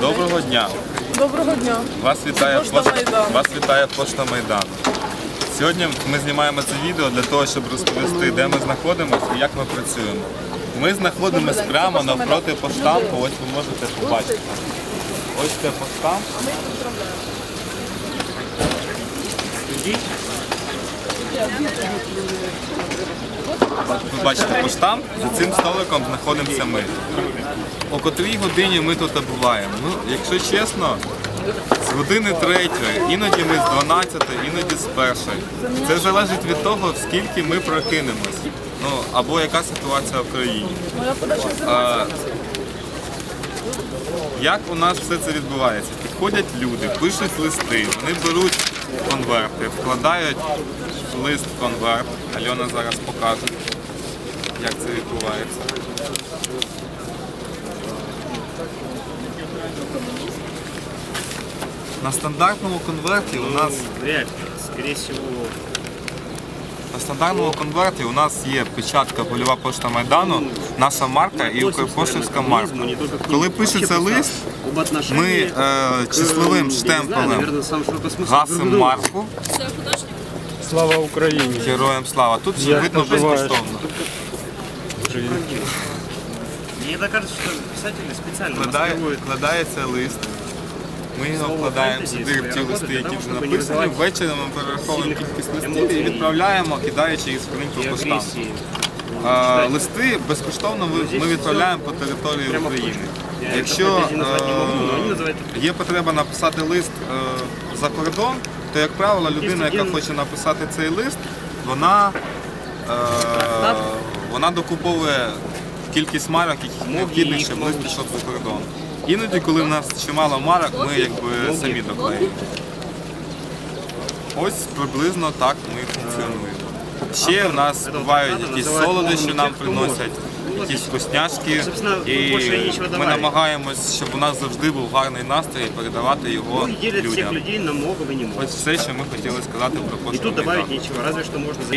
Доброго дня. Доброго дня. Вас вітає Пошта пошта, Майдану. вас вітає пошта Майдану. Сьогодні ми знімаємо це відео для того, щоб розповісти, де ми знаходимося і як ми працюємо. Ми знаходимося прямо навпроти поштампу, ось ви можете побачити. Ось це поштамп. Ви бачите поштамп, за цим столиком знаходимося ми. О котрій годині ми тут буваємо? Ну, якщо чесно, з години третьої, іноді ми з 12, іноді з першої. Це залежить від того, скільки ми прокинемось. Ну, або яка ситуація в країні. А, як у нас все це відбувається? Підходять люди, пишуть листи, вони беруть конверти, вкладають лист в конверт. Альона зараз покаже, як це відбувається. На стандартному конверті у нас Скоріше ли. Скорее на стандартному конверті у нас є печатка польова пошта Майдану, наша марка і Укрпоштівська марка. Коли пишеться лист, ми е, числовим штемпелем гасимо марку. Слава Україні! Героям слава. Тут Як видно безкоштовно. Мне так кажется, что писатели специально Вкладає, маскируют вкладається лист. Ми його Слово вкладаємо фентезі, сюди в ті своя листи, робота, які для вже того, щоб не написані. визивати Ввечері ми перераховуємо сильних кількість листів емоцій. і відправляємо, кидаючи їх скриньку и поштам. агрессии. А, Листи безкоштовно ви- ми відправляємо по території Прямо України. Я Якщо это фэнтези назвать не могу, но они е, называют є потреба написати лист е, за кордон, то як правило людина, яка один- хоче написати цей лист, вона, е, вона докуповує кількість марок, яких необхідно, їх щоб лист мабуть. пішов за кордон. Іноді, коли в нас чимало марок, ми якби самі доклеїмо. Ось приблизно так ми функціонуємо. Ще в нас бувають якісь солодощі нам приносять, якісь вкусняшки. І ми намагаємось, щоб у нас завжди був гарний настрій і передавати його Ну, людям. людей на много не можете. Ось все, що ми хотіли сказати про И пошту тут Майдану. нечего, разве что можно